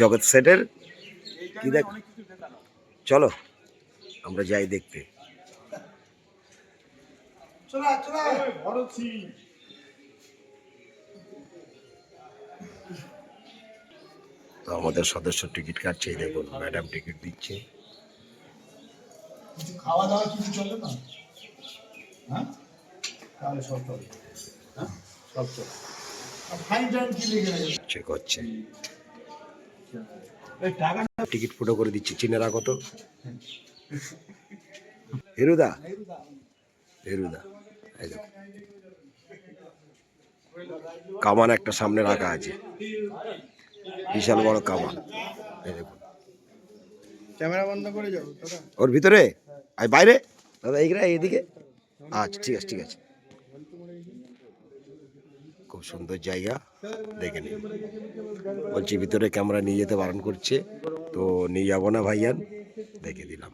জগৎ সেটের কি দেখ চলো আমরা যাই দেখতে। আমাদের সদস্য টিকিট কাটছে দেখুন ম্যাডাম টিকিট দিচ্ছে। খাওয়া দাওয়া কিছু চলে না হ্যাঁ? তাহলে সব চলে হ্যাঁ? সব চলে ফাইন টাইম কি গেছে চেক হচ্ছে টিকিট ফুটো করে দিচ্ছি চিনে রাখো তো হেরুদা হেরুদা কামান একটা সামনে রাখা আছে। বিশাল বড় কামান এই দেখুন ক্যামেরা বন্ধ করে যাব ওর ভিতরে? আর বাইরে। দাদা এইখানে এদিকে আচ্ছা ঠিক আছে ঠিক আছে। খুব সুন্দর জায়গা, দেখে নিন। বলছি ভিতরে ক্যামেরা নিয়ে যেতে বারণ করছে, তো নিয়ে যাব না ভাইয়ান দেখে দিলাম।